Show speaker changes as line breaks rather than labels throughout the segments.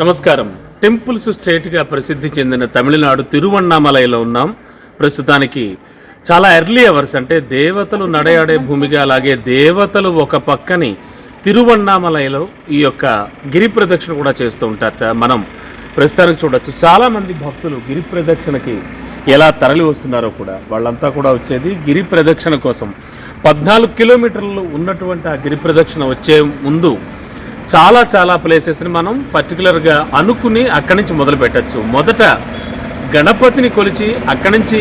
నమస్కారం. టెంపుల్స్ స్టేట్గా ప్రసిద్ధి చెందిన తమిళనాడు తిరువన్నామలైలో ఉన్నాం. ప్రస్తుతానికి చాలా ఎర్లీ అవర్స్ అంటే దేవతలు నడయాడే భూమిగా అలాగే దేవతలు ఒక పక్కని తిరువన్నామలైలో ఈ యొక్క గిరి ప్రదక్షిణ కూడా చేస్తూ ఉంటారట మనం. ప్రస్తుతానికి చూడొచ్చు. చాలామంది భక్తులు గిరి ప్రదక్షిణకి ఎలా తరలి వస్తున్నారో కూడా వాళ్ళంతా కూడా వచ్చేది గిరి ప్రదక్షిణ కోసం. పద్నాలుగు కిలోమీటర్లు ఉన్నటువంటి ఆ గిరి ప్రదక్షిణ వచ్చే ముందు చాలా చాలా ప్లేసెస్ని మనం పర్టికులర్గా అనుకుని అక్కడి నుంచి మొదలు పెట్టచ్చు. మొదట గణపతిని కొలిచి అక్కడి నుంచి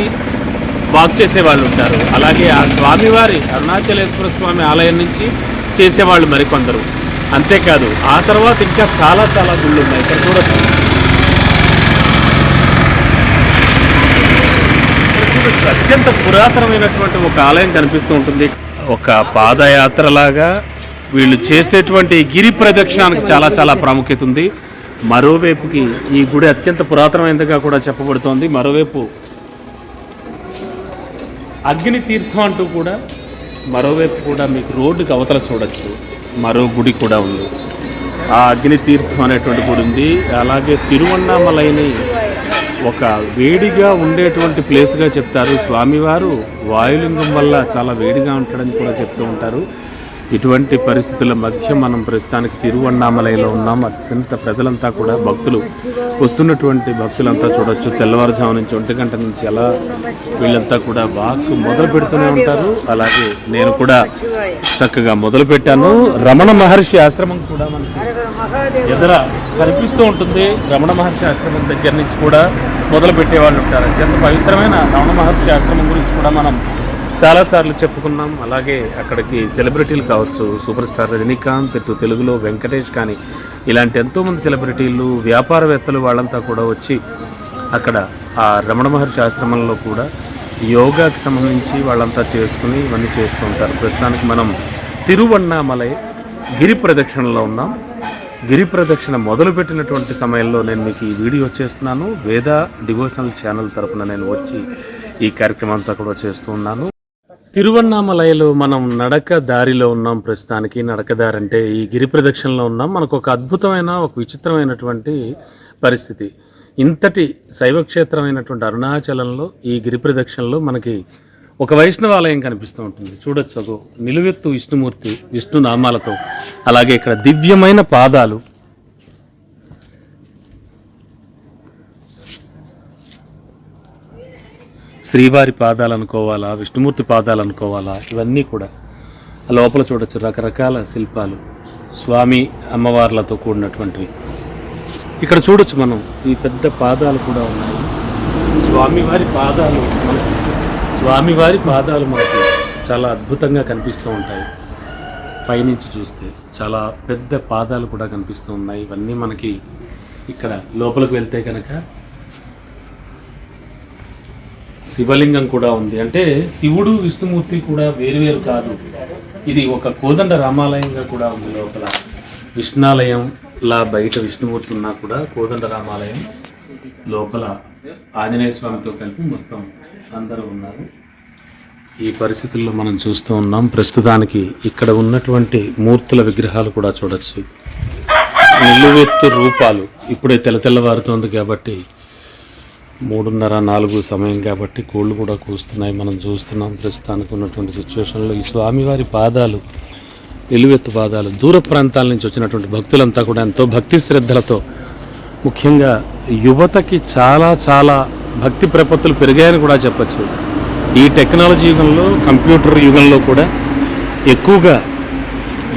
వాక్ చేసే వాళ్ళు ఉంటారు. అలాగే ఆ స్వామివారి అరుణాచలేశ్వర స్వామి ఆలయం నుంచి చేసేవాళ్ళు మరికొందరు. అంతేకాదు ఆ తర్వాత ఇంకా చాలా చాలా గుళ్ళు ఉన్నాయి. ఇక్కడ చూడొచ్చు చూడొచ్చు అత్యంత పురాతనమైనటువంటి ఒక ఆలయం కనిపిస్తూ ఉంటుంది. ఒక పాదయాత్రలాగా వీళ్ళు చేసేటువంటి గిరి ప్రదక్షిణానికి చాలా చాలా ప్రాముఖ్యత ఉంది. మరోవైపుకి ఈ గుడి అత్యంత పురాతనమైనదిగా కూడా చెప్పబడుతోంది. మరోవైపు అగ్ని తీర్థం అంటూ కూడా మరోవైపు కూడా మీకు రోడ్డుకి అవతల చూడొచ్చు. మరో గుడి కూడా ఉంది. ఆ అగ్ని తీర్థం అనేటువంటి గుడి ఉంది. అలాగే తిరువన్నామలైని ఒక వేడిగా ఉండేటువంటి ప్లేస్గా చెప్తారు. స్వామివారు వాయులింగం వల్ల చాలా వేడిగా ఉంటాడని కూడా చెప్తూ ఉంటారు. ఇటువంటి పరిస్థితుల మధ్య మనం ప్రస్తుతానికి తిరువన్నామలయలో ఉన్నాం. అత్యంత ప్రజలంతా కూడా భక్తులు వస్తున్నటువంటి భక్తులంతా చూడొచ్చు. తెల్లవారుజాము నుంచి ఒంటి గంట నుంచి ఎలా వీళ్ళంతా కూడా వాక్ మొదలు పెడుతూనే ఉంటారు. అలాగే నేను కూడా చక్కగా మొదలు పెట్టాను. రమణ మహర్షి ఆశ్రమం కూడా మనకి ఎదుర కనిపిస్తూ ఉంటుంది. రమణ మహర్షి ఆశ్రమం దగ్గర నుంచి కూడా మొదలు పెట్టేవాళ్ళు ఉంటారు. అత్యంత పవిత్రమైన రమణ మహర్షి ఆశ్రమం గురించి కూడా మనం చాలాసార్లు చెప్పుకున్నాం. అలాగే అక్కడికి సెలబ్రిటీలు కావచ్చు సూపర్ స్టార్ రజనీకాంత్ ఇటు తెలుగులో వెంకటేష్ కానీ ఇలాంటి ఎంతోమంది సెలబ్రిటీలు వ్యాపారవేత్తలు వాళ్ళంతా కూడా వచ్చి అక్కడ ఆ రమణ మహర్షి ఆశ్రమంలో కూడా యోగాకి సంబంధించి వాళ్ళంతా చేసుకుని ఇవన్నీ చేస్తూ ఉంటారు. ప్రస్తుతానికి మనం తిరువన్నామలై గిరి ప్రదక్షిణలో ఉన్నాం. గిరి ప్రదక్షిణ మొదలుపెట్టినటువంటి సమయంలో నేను మీకు ఈ వీడియో చేస్తున్నాను. వేద డివోషనల్ ఛానల్ తరపున నేను వచ్చి ఈ కార్యక్రమం అంతా కూడా చేస్తూ ఉన్నాను. తిరువన్నామలయలో మనం నడక దారిలో ఉన్నాం ప్రస్తుతానికి. నడక దారి అంటే ఈ గిరి ప్రదక్షిణలో ఉన్నాం. మనకు ఒక అద్భుతమైన ఒక విచిత్రమైనటువంటి పరిస్థితి. ఇంతటి శైవక్షేత్రమైనటువంటి అరుణాచలంలో ఈ గిరి ప్రదక్షిణలో మనకి ఒక వైష్ణవాలయం కనిపిస్తూ ఉంటుంది. చూడొచ్చు అగో. నిలువెత్తు విష్ణుమూర్తి విష్ణు నామాలతో. అలాగే ఇక్కడ దివ్యమైన పాదాలు శ్రీవారి పాదాలు అనుకోవాలా విష్ణుమూర్తి పాదాలు అనుకోవాలా ఇవన్నీ కూడా ఆ లోపల చూడొచ్చు రకరకాల శిల్పాలు స్వామి అమ్మవార్లతో కూడినటువంటివి. ఇక్కడ చూడొచ్చు మనం ఈ పెద్ద పాదాలు కూడా ఉన్నాయి. స్వామివారి పాదాలు మనకి స్వామివారి పాదాలు మనకి చాలా అద్భుతంగా కనిపిస్తూ ఉంటాయి. పైనుంచి చూస్తే చాలా పెద్ద పాదాలు కూడా కనిపిస్తూ ఉన్నాయి. ఇవన్నీ మనకి ఇక్కడ లోపలికి వెళ్తే కనుక శివలింగం కూడా ఉంది. అంటే శివుడు విష్ణుమూర్తి కూడా వేరువేరు కాదు. ఇది ఒక కోదండ రామాలయంగా కూడా ఉంది లోపల. విష్ణాలయం లా బయట విష్ణుమూర్తి ఉన్నా కూడా కోదండ రామాలయం లోపల ఆంజనేయ స్వామితో కలిపి మొత్తం అందరూ ఉన్నారు. ఈ పరిస్థితుల్లో మనం చూస్తూ ఉన్నాం. ప్రస్తుతానికి ఇక్కడ ఉన్నటువంటి మూర్తుల విగ్రహాలు కూడా చూడొచ్చు. నిలువెత్తు రూపాలు ఇప్పుడే తెల్ల తెల్లవారుతోంది కాబట్టి మూడున్నర నాలుగు సమయం కాబట్టి కోళ్ళు కూడా కూస్తున్నాయి. మనం చూస్తున్నాం ప్రస్తుతానికి ఉన్నటువంటి సిచ్యువేషన్లో ఈ స్వామివారి పాదాలు నిలువెత్తు పాదాలు దూర ప్రాంతాల నుంచి వచ్చినటువంటి భక్తులంతా కూడా ఎంతో భక్తి శ్రద్ధలతో ముఖ్యంగా యువతకి చాలా చాలా భక్తి ప్రపత్తులు పెరిగాయని కూడా చెప్పచ్చు. ఈ టెక్నాలజీ యుగంలో కంప్యూటర్ యుగంలో కూడా ఎక్కువగా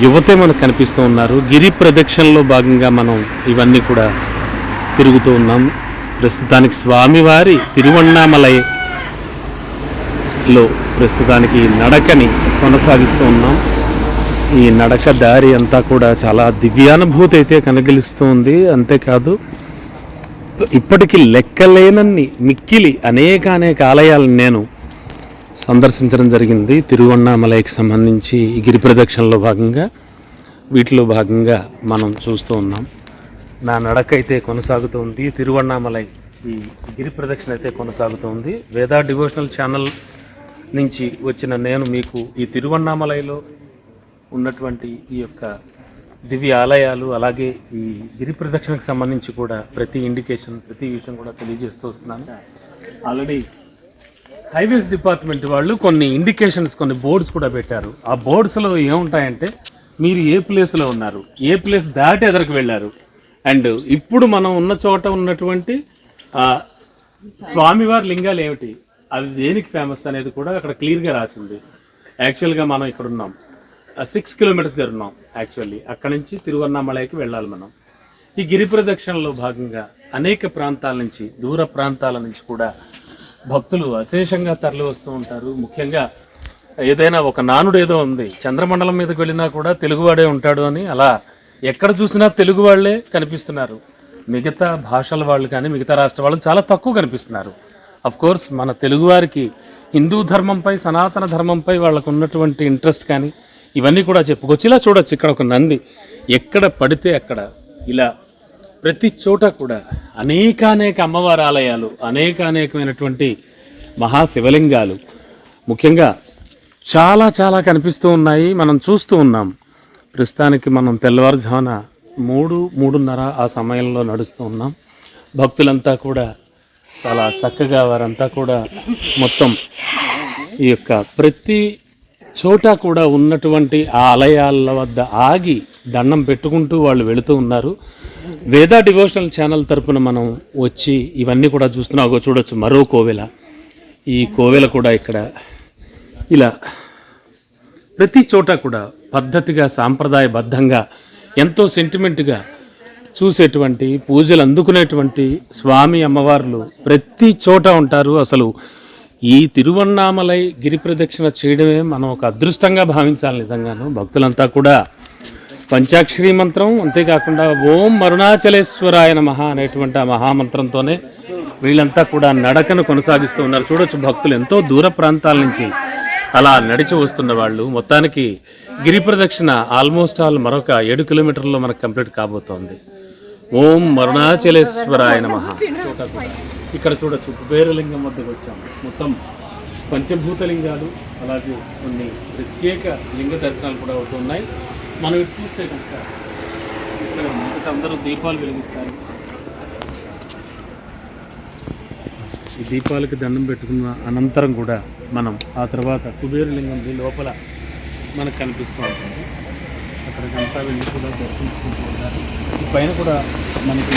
యువతే మనకు కనిపిస్తూ ఉన్నారు. గిరి ప్రదక్షిణలో భాగంగా మనం ఇవన్నీ కూడా తిరుగుతూ ఉన్నాం. ప్రస్తుతానికి స్వామివారి తిరువణ్ణామలయలో ప్రస్తుతానికి నడకని కొనసాగిస్తూ ఉన్నాం. ఈ నడక దారి అంతా కూడా చాలా దివ్యానుభూతి అయితే కనగిలిస్తుంది అంతేకాదు ఇప్పటికీ లెక్కలేనన్ని మిక్కిలి అనేక అనేక ఆలయాలను నేను సందర్శించడం జరిగింది. తిరువన్నామలైకి సంబంధించి గిరి ప్రదక్షిణలో భాగంగా వీటిలో భాగంగా మనం చూస్తూ ఉన్నాం. నా నడక అయితే కొనసాగుతోంది. తిరువన్నామలై ఈ గిరి ప్రదక్షిణ అయితే కొనసాగుతోంది. వేదా డివోషనల్ ఛానల్ నుంచి వచ్చిన నేను మీకు ఈ తిరువన్నామలైలో ఉన్నటువంటి ఈ యొక్క దివ్య ఆలయాలు అలాగే ఈ గిరి ప్రదక్షిణకు సంబంధించి కూడా ప్రతి ఇండికేషన్ ప్రతి విషయం కూడా తెలియజేస్తూ వస్తున్నాను. ఆల్రెడీ హైవేస్ డిపార్ట్మెంట్ వాళ్ళు కొన్ని ఇండికేషన్స్ కొన్ని బోర్డ్స్ కూడా పెట్టారు. ఆ బోర్డ్స్లో ఏముంటాయంటే మీరు ఏ ప్లేస్లో ఉన్నారు ఏ ప్లేస్ దాటి ఎదరికి వెళ్ళారు అండ్ ఇప్పుడు మనం ఉన్న చోట ఉన్నటువంటి స్వామివారి లింగాలు ఏమిటి? అది దేనికి ఫేమస్ అనేది కూడా అక్కడ క్లియర్గా రాసింది. యాక్చువల్గా మనం ఇక్కడ ఉన్నాం. సిక్స్ కిలోమీటర్స్ తిరున్నాం ఉన్నాం యాక్చువల్లీ అక్కడ నుంచి తిరువన్నామలైకి వెళ్ళాలి మనం. ఈ గిరి ప్రదక్షిణలో భాగంగా అనేక ప్రాంతాల నుంచి దూర ప్రాంతాల నుంచి కూడా భక్తులు అశేషంగా తరలి వస్తూ ఉంటారు. ముఖ్యంగా ఏదైనా ఒక నానుడు ఏదో ఉంది చంద్రమండలం మీదకి వెళ్ళినా కూడా తెలుగువాడే ఉంటాడు అని అలా ఎక్కడ చూసినా తెలుగు వాళ్ళే కనిపిస్తున్నారు. మిగతా భాషల వాళ్ళు కానీ మిగతా రాష్ట్ర వాళ్ళు చాలా తక్కువ కనిపిస్తున్నారు. అఫ్ కోర్స్ మన తెలుగువారికి హిందూ ధర్మంపై సనాతన ధర్మంపై వాళ్ళకు ఉన్నటువంటి ఇంట్రెస్ట్ కానీ ఇవన్నీ కూడా చెప్పుకోవచ్చు ఇలా చూడొచ్చు. ఇక్కడ ఒక నంది ఎక్కడ పడితే అక్కడ ఇలా ప్రతి చోట కూడా అనేకానేక అమ్మవారి ఆలయాలు అనేకానేకమైనటువంటి మహాశివలింగాలు ముఖ్యంగా చాలా చాలా కనిపిస్తూ ఉన్నాయి. మనం చూస్తూ ఉన్నాం. ప్రస్తుతానికి మనం తెల్లవారుజామున మూడు మూడున్నర ఆ సమయంలో నడుస్తూ ఉన్నాం. భక్తులంతా కూడా చాలా చక్కగా వారంతా కూడా మొత్తం ఈ యొక్క ప్రతి చోట కూడా ఉన్నటువంటి ఆ ఆలయాల వద్ద ఆగి దండం పెట్టుకుంటూ వాళ్ళు వెళుతూ ఉన్నారు. వేద డివోషనల్ ఛానల్ తరపున మనం వచ్చి ఇవన్నీ కూడా చూస్తున్నాం. చూడొచ్చు మరో కోవెల. ఈ కోవెల కూడా ఇక్కడ ఇలా ప్రతి చోట కూడా పద్ధతిగా సాంప్రదాయబద్ధంగా ఎంతో సెంటిమెంట్గా చూసేటువంటి పూజలు అందుకునేటువంటి స్వామి అమ్మవార్లు ప్రతి చోట ఉంటారు. అసలు ఈ తిరువన్నామలై గిరి ప్రదక్షిణ చేయడమే మనం ఒక అదృష్టంగా భావించాలి నిజంగాను. భక్తులంతా కూడా పంచాక్షరి మంత్రం అంతేకాకుండా ఓం అరుణాచలేశ్వరాయ మహా అనేటువంటి ఆ మహామంత్రంతోనే వీళ్ళంతా కూడా నడకను కొనసాగిస్తూ ఉన్నారు. చూడొచ్చు భక్తులు ఎంతో దూర ప్రాంతాల నుంచి అలా నడిచి వస్తున్న వాళ్ళు మొత్తానికి గిరి ప్రదక్షిణ ఆల్మోస్ట్ ఆల్ మరొక ఏడు కిలోమీటర్లో మనకు కంప్లీట్ కాబోతోంది. ఓం అరుణాచలేశ్వరాయ నమ. ఇక్కడ చూడొచ్చు కుబేరలింగం వద్దకు వచ్చాము మొత్తం పంచభూతలింగాలు అలాగే కొన్ని ప్రత్యేక లింగ దర్శనాలు కూడా అవుతున్నాయి. మనం ఇటు చూస్తే కనుక ఇక్కడ మొదట అందరూ దీపాలు వెలిగిస్తారు. ఈ దీపాలకి దండం పెట్టుకున్న అనంతరం కూడా మనం ఆ తర్వాత కుబేరులింగం ఈ లోపల మనకు కనిపిస్తూ ఉంటుంది. అక్కడికంతా వెళ్ళి కూడా దర్శించుకుంటూ ఉంటారు ఈ పైన కూడా మనకి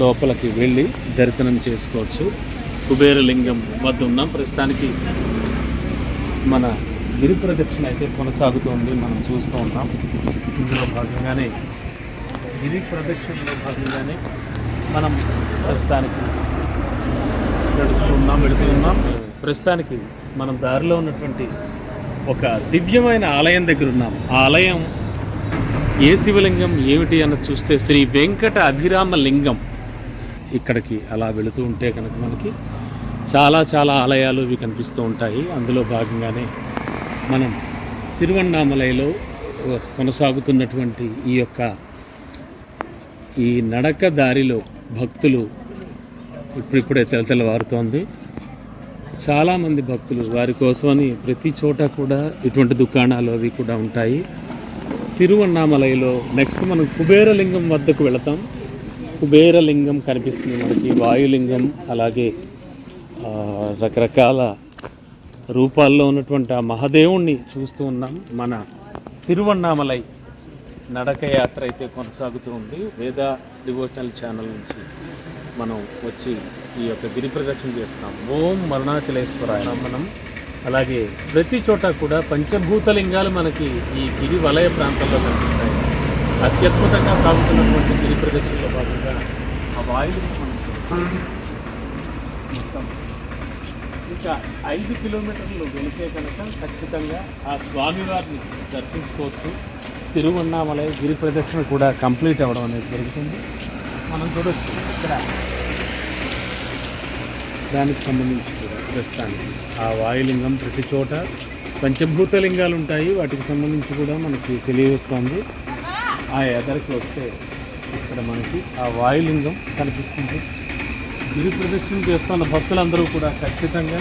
లోపలికి వెళ్ళి దర్శనం చేసుకోవచ్చు. కుబేరలింగం వద్ద ఉన్నాం. ప్రస్తుతానికి మన గిరి ప్రదక్షిణ అయితే కొనసాగుతోంది మనం చూస్తూ ఉన్నాం ఇందులో భాగంగానే గిరి ప్రదక్షిణలో భాగంగానే మనం ప్రస్తుతానికి నడుస్తూ ఉన్నాం వెళుతూ ఉన్నాం. ప్రస్తుతానికి మనం దారిలో ఉన్నటువంటి ఒక దివ్యమైన ఆలయం దగ్గర ఉన్నాం. ఆ ఆలయం ఏ శివలింగం ఏమిటి అన్నది చూస్తే శ్రీ వెంకట అభిరామ లింగం ఇక్కడికి అలా వెళుతూ ఉంటే కనుక మనకి చాలా చాలా ఆలయాలు ఇవి కనిపిస్తూ ఉంటాయి. అందులో భాగంగానే మనం తిరువண்ணామలైలో కొనసాగుతున్నటువంటి ఈ యొక్క ఈ నడక దారిలో భక్తులు ఇప్పుడిప్పుడే తెలతెలవారుతోంది. చాలామంది భక్తులు వారి కోసమని ప్రతి చోట కూడా ఇటువంటి దుకాణాలు అవి కూడా ఉంటాయి. తిరువన్నామలైలో నెక్స్ట్ మనం కుబేరలింగం వద్దకు వెళతాం. కుబేరలింగం కనిపిస్తుంది మనకి వాయులింగం అలాగే రకరకాల రూపాల్లో ఉన్నటువంటి ఆ మహాదేవుణ్ణి చూస్తూ ఉన్నాం. మన తిరువన్నామలై నడక యాత్ర అయితే కొనసాగుతూ ఉంది. వేద డివోషనల్ ఛానల్ నుంచి మనం వచ్చి ఈ యొక్క గిరి ప్రదక్షిణ చేస్తున్నాం. ఓం అరుణాచలేశ్వరాయ మనం అలాగే ప్రతి చోట కూడా పంచభూత లింగాలు మనకి ఈ గిరి వలయ ప్రాంతంలో కనిపిస్తాయి. అత్యద్భుతంగా సాగుతున్నటువంటి గిరి ప్రదక్షిణలో భాగంగా ఆ వాయువు మనం ఇంకా ఐదు కిలోమీటర్లు వెళితే కనుక ఖచ్చితంగా ఆ స్వామివారిని దర్శించుకోవచ్చు. తిరువన్నామలై గిరి ప్రదక్షిణ కూడా కంప్లీట్ అవ్వడం అనేది జరుగుతుంది. మనం చూడొచ్చు ఇక్కడ. దానికి సంబంధించి కూడా ప్రస్తుతానికి ఆ వాయులింగం ప్రతి చోట పంచభూత లింగాలు ఉంటాయి. వాటికి సంబంధించి కూడా మనకి తెలియజేస్తుంది. ఆ ఎదరికి వస్తే ఇక్కడ మనకి ఆ వాయులింగం కనిపిస్తుంది. గిరి ప్రదక్షిణ చేస్తున్న భక్తులందరూ కూడా ఖచ్చితంగా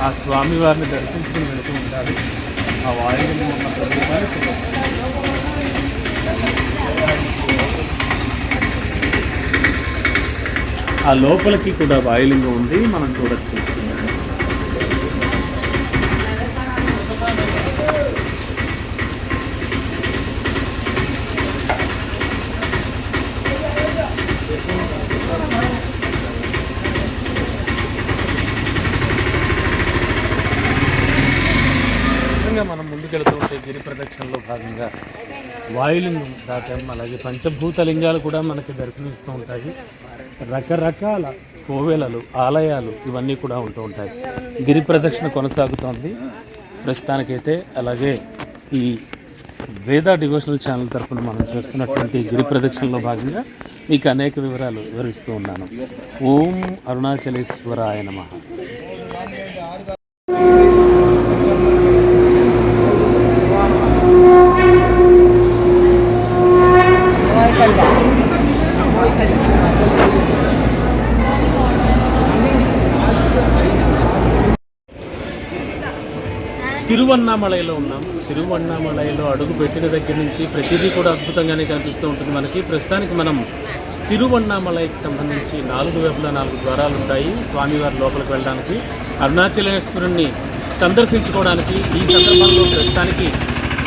ఆ స్వామివారిని దర్శించుకుని వెళుతూ ఉంటారు ఆ వాయువులు ఉన్న ప్రదేశాన్ని ఆ లోపలికి కూడా వాయులింగం ఉంది మనం చూడొచ్చు విధంగా మనం ముందుకెళ్తుంటే గిరి ప్రదక్షిణలో భాగంగా వాయులింగం దాటాం. అలాగే పంచభూత లింగాలు కూడా మనకి దర్శనమిస్తూ ఉంటాయి. రకరకాల కోవెలలు ఆలయాలు ఇవన్నీ కూడా ఉంటూ ఉంటాయి. గిరి ప్రదక్షిణ కొనసాగుతోంది. ప్రస్తుతానికైతే అలాగే ఈ వేద డివోషనల్ ఛానల్ తరఫున మనం చేస్తున్నటువంటి గిరి ప్రదక్షిణలో భాగంగా మీకు అనేక వివరాలు వివరిస్తూ ఉన్నాను. ఓం అరుణాచలేశ్వరాయ నమ. తిరువన్నామలైలో ఉన్నాం. తిరువన్నామలైలో అడుగు పెట్టిన దగ్గర నుంచి ప్రతిదీ కూడా అద్భుతంగానే కనిపిస్తూ ఉంటుంది మనకి. ప్రస్తుతానికి మనం తిరువన్నామలైకి సంబంధించి నాలుగు వైపులా నాలుగు ద్వారాలు ఉంటాయి స్వామివారి లోపలికి వెళ్ళడానికి. అరుణాచలేశ్వరుణ్ణి సందర్శించుకోవడానికి ఈ సందర్భంలో ప్రస్తుతానికి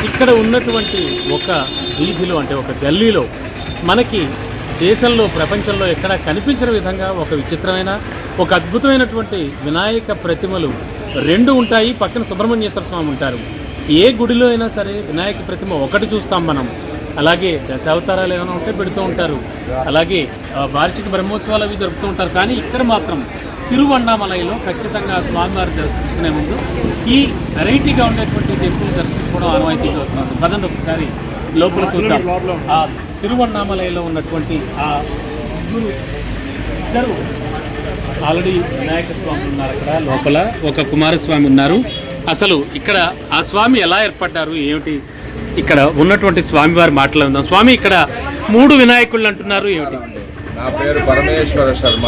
ఇక్కడ ఉన్నటువంటి ఒక వీధిలో అంటే ఒక గల్లీలో మనకి దేశంలో ప్రపంచంలో ఎక్కడా కనిపించిన విధంగా ఒక విచిత్రమైన ఒక అద్భుతమైనటువంటి వినాయక ప్రతిమలు రెండు ఉంటాయి పక్కన సుబ్రహ్మణ్యేశ్వర స్వామి ఉంటారు. ఏ గుడిలో అయినా సరే వినాయక ప్రతిమ ఒకటి చూస్తాం మనం. అలాగే దశావతారాలు ఏమైనా ఉంటే పెడుతూ ఉంటారు. అలాగే వార్షిక బ్రహ్మోత్సవాలు అవి జరుపుతూ ఉంటారు. కానీ ఇక్కడ మాత్రం తిరువన్నామలయలో ఖచ్చితంగా స్వామివారు దర్శించుకునే ముందు ఈ వెరైటీగా ఉండేటువంటి టెంపుల్ దర్శించుకోవడం అనువైతీగా వస్తుంది. పదండి ఒకసారి లోపల చూద్దాం. తిరువన్నామలయలో ఉన్నటువంటి ఆ ఇద్దరు ఆల్రెడీ వినాయక స్వామి ఉన్నారు అక్కడ. లోపల ఒక కుమారస్వామి ఉన్నారు. అసలు ఇక్కడ ఆ స్వామి ఎలా ఏర్పడ్డారు? ఏమిటి? ఇక్కడ ఉన్నటువంటి స్వామి వారి మాటలు ఉందాం స్వామి ఇక్కడ మూడు వినాయకుళ్ళు అంటున్నారు. ఏమిటి?
నా పేరు పరమేశ్వర శర్మ.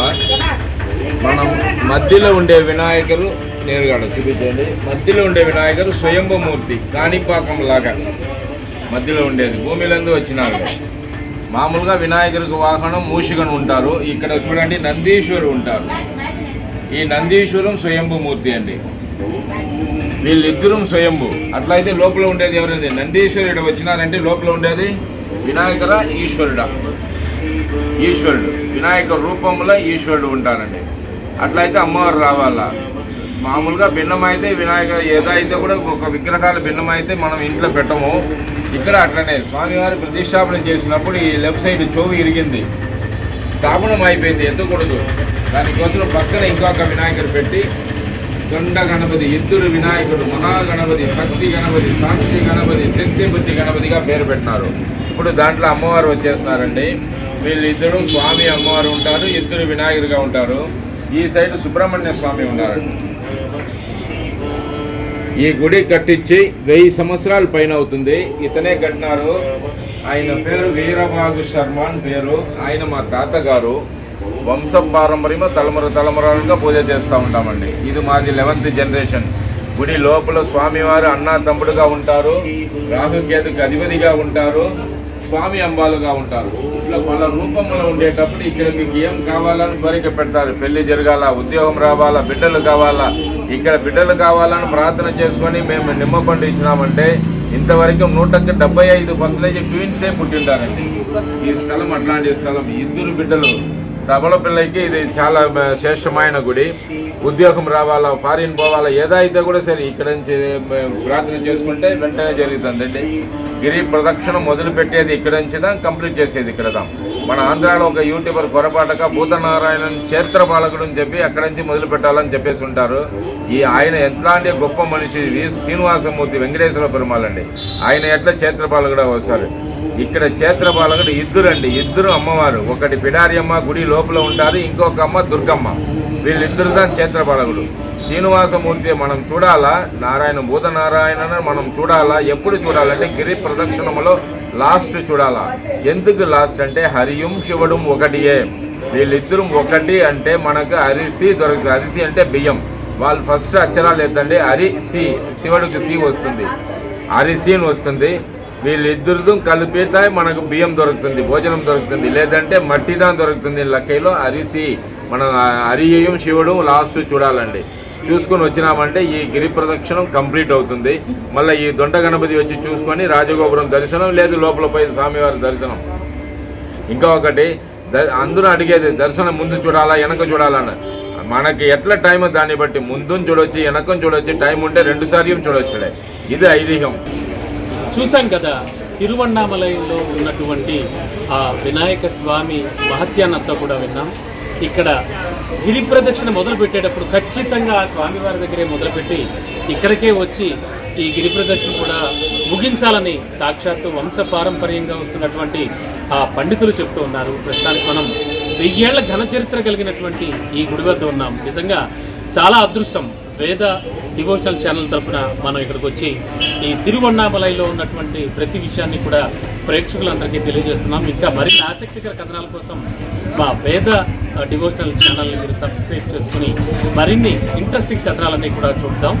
మనం మధ్యలో ఉండే వినాయకులు నేరుగా చూపించండి. మధ్యలో ఉండే వినాయకుడు స్వయంభూమూర్తి కాణిపాకం లాగా. మధ్యలో ఉండేది. భూమిలందు వచ్చినారు. మామూలుగా వినాయకుడికి వాహనం మూషికను ఉంటారు. ఇక్కడ చూడండి నందీశ్వరు ఉంటారు. ఈ నందీశ్వరం స్వయంభూమూర్తి అండి. వీళ్ళిద్దరం స్వయంభు. అట్లయితే లోపల ఉండేది ఎవరైంది? నందీశ్వరుడు వచ్చినారంటే లోపల ఉండేది వినాయకుల ఈశ్వరుడా. ఈశ్వరుడు. వినాయక రూపంలో ఈశ్వరుడు ఉంటారండి. అట్లయితే అమ్మవారు రావాలా. మామూలుగా భిన్నమైతే వినాయక ఏదైతే కూడా ఒక విగ్రహాలు భిన్నమైతే మనం ఇంట్లో పెట్టము. ఇక్కడ అట్లనే. స్వామివారి ప్రతిష్టాపన చేసినప్పుడు ఈ లెఫ్ట్ సైడ్ చోవి ఇరిగింది. స్థాపనం అయిపోయింది ఎత్తకూడదు. దానికోసం పక్కన ఇంకొక వినాయకుడు పెట్టి దొండ గణపతి ఇద్దరు వినాయకుడు మనా గణపతి శక్తి గణపతి సాక్షి గణపతి శక్తి బుద్ధి గణపతిగా పేరు పెట్టినారు. ఇప్పుడు దాంట్లో అమ్మవారు వచ్చేస్తున్నారండి. వీళ్ళిద్దరు స్వామి అమ్మవారు ఉంటారు ఇద్దరు వినాయకుడిగా ఉంటారు. ఈ సైడ్ సుబ్రహ్మణ్య స్వామి ఉన్నారండి. ఈ గుడి కట్టించి వెయ్యి సంవత్సరాల పైన అవుతుంది. ఇతనే కట్టినారు. ఆయన పేరు వీరబాగు శర్మ అని పేరు. ఆయన మా తాతగారు. వంశ పారంపర్యం తలముర తలమురాలుగా పూజ చేస్తూ ఉంటామండి. ఇది మాది లెవెంత్ జనరేషన్. గుడి లోపల స్వామివారు అన్నా తమ్ముడుగా ఉంటారు. రాహుకేతుకు అధిపతిగా ఉంటారు. స్వామి అంబాలుగా ఉంటారు. ఇట్లా వాళ్ళ రూపంలో ఉండేటప్పుడు ఇక్కడ మీకు ఏం కావాలని కోరిక పెడతారు? పెళ్ళి జరగాల? ఉద్యోగం రావాలా? బిడ్డలు కావాలా? ఇక్కడ బిడ్డలు కావాలని ప్రార్థన చేసుకొని మేము నిమ్మపండు ఇచ్చినామంటే ఇంతవరకు నూటకి డెబ్బై ఐదు పర్సెంటేజ్ ట్విన్సే పుట్టింటారండి. ఈ స్థలం అట్లాంటి స్థలం. ఇద్దరు బిడ్డలు. తబల పిల్లకి ఇది చాలా శ్రేష్టమైన గుడి. ఉద్యోగం రావాలా ఫారిన్ పోవాలా ఏదైతే కూడా సరే ఇక్కడ నుంచి ప్రార్థన చేసుకుంటే వెంటనే జరుగుతుందండి గిరి ప్రదక్షిణ మొదలుపెట్టేది ఇక్కడ నుంచి దా కంప్లీట్ చేసేది ఇక్కడదా మన ఆంధ్రాలో ఒక యూట్యూబర్ పొరపాటుగా భూతనారాయణన్ చరిత్ర పాలకుడు అని చెప్పి అక్కడి నుంచి మొదలు పెట్టాలని చెప్పేసి ఉంటారు. ఈ ఆయన ఎట్లాంటి గొప్ప మనిషి శ్రీనివాసమూర్తి వెంకటేశ్వర పెరుమాలండి. ఆయన ఎట్లా క్షేత్రపాలకుడు వస్తారు ఇక్కడ క్షేత్రపాలకుడు ఇద్దరు అండి ఇద్దరు అమ్మవారు. ఒకటి పిడారియమ్మ గుడి లోపల ఉంటారు. ఇంకొక అమ్మ దుర్గమ్మ. వీళ్ళిద్దరు దాని క్షేత్రపాలకుడు శ్రీనివాసమూర్తి మనం చూడాలా? నారాయణ భూతనారాయణను మనం చూడాలా? ఎప్పుడు చూడాలంటే గిరి ప్రదక్షిణములో లాస్ట్ చూడాలా. ఎందుకు లాస్ట్ అంటే హరియం శివుడు ఒకటియే. వీళ్ళిద్దరు ఒకటి అంటే మనకు అరిసి దొరుకుతుంది. అరిసి అంటే బియ్యం. వాళ్ళు ఫస్ట్ అక్షరాలు ఎత్తండి హరి సి శివుడికి సి వస్తుంది. అరిసి వస్తుంది. వీళ్ళిద్దరితో కలిపితే మనకు బియ్యం దొరుకుతుంది భోజనం దొరుకుతుంది లేదంటే మట్టిదా దొరుకుతుంది లక్కైలో అరిసి మనం అరియం శివుడు లాస్ట్ చూడాలండి. చూసుకొని వచ్చినామంటే ఈ గిరి ప్రదక్షిణం కంప్లీట్ అవుతుంది. మళ్ళీ ఈ దొండ గణపతి వచ్చి చూసుకొని రాజగోపురం దర్శనం లేదు లోపల పోయి స్వామివారి దర్శనం. ఇంకా ఒకటి ద- అందరూ అడిగేది దర్శనం ముందు చూడాలా వెనక చూడాలన్న. మనకి ఎట్లా టైం దాన్ని బట్టి ముందు చూడొచ్చు వెనకం చూడొచ్చు టైం ఉంటే రెండు సార్లు చూడొచ్చులే. ఇది ఐదీహం
చూశాం కదా తిరువണ്ണామలయంలో ఉన్నటువంటి ఆ వినాయక స్వామి మహత్యానంతా కూడా విన్నాం. ఇక్కడ గిరి ప్రదక్షిణ మొదలు పెట్టేటప్పుడు ఖచ్చితంగా ఆ స్వామివారి దగ్గరే మొదలుపెట్టి ఇక్కడికే వచ్చి ఈ గిరి ప్రదక్షిణ కూడా ముగించాలని సాక్షాత్తు వంశ పారంపర్యంగా వస్తున్నటువంటి ఆ పండితులు చెప్తూ ఉన్నారు. ప్రస్తుతానికి మనం వెయ్యేళ్ళ ఘన చరిత్ర కలిగినటువంటి ఈ గుడి వద్ద ఉన్నాం. నిజంగా చాలా అదృష్టం. వేద డివోషనల్ ఛానల్ తరపున మనం ఇక్కడికి వచ్చి ఈ తిరువన్నామలైలో ఉన్నటువంటి ప్రతి విషయాన్ని కూడా ప్రేక్షకులందరికీ తెలియజేస్తున్నాం. ఇంకా మరిన్ని ఆసక్తికర కథనాల కోసం మా వేద డివోషనల్ ఛానల్ని మీరు సబ్స్క్రైబ్ చేసుకుని మరిన్ని ఇంట్రెస్టింగ్ కథనాలన్నీ కూడా చూద్దాం.